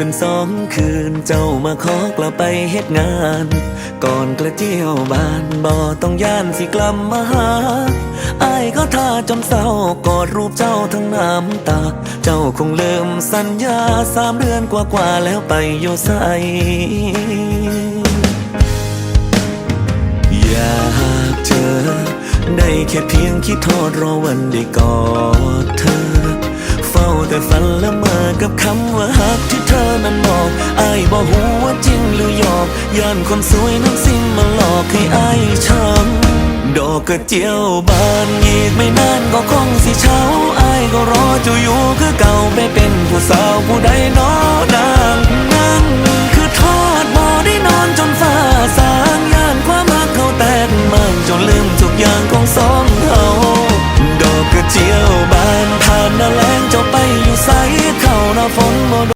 กันสองคืน เจ้ามาขอกลับไปเฮ็ดงาน ก่อนกระเจียวบ้านบ่ต้องย่านสิกลับมาหาอายก็ท่าจนเศร้ากอดรูปเจ้าทั้งน้ำตา เจ้าคงลืมสัญญาสามเดือนกว่าๆแล้วไปอยู่ใสอยากเจอ ได้แค่เพียงคิดโทษรอวันได้กอดเธอ เฝ้าแต่ฝันละเมอกับคำว่าฮักที่เธอ บ่หูว่าจริงหรือหยอกย้านคนสวยน้ำสิ่งมาหลอกให้อายช้ำดอกกระเจียวบานอีกไม่นานก็คงสิเช้าอายก็รอจะอยู่คือเก่าไปเป็นผู้สาวผู้ใดนอนางนั่งคือทอดบ่ได้นอนจนฟ้าสางย่านความรักเขาแตกมันจนลืมทุกอย่างของสอง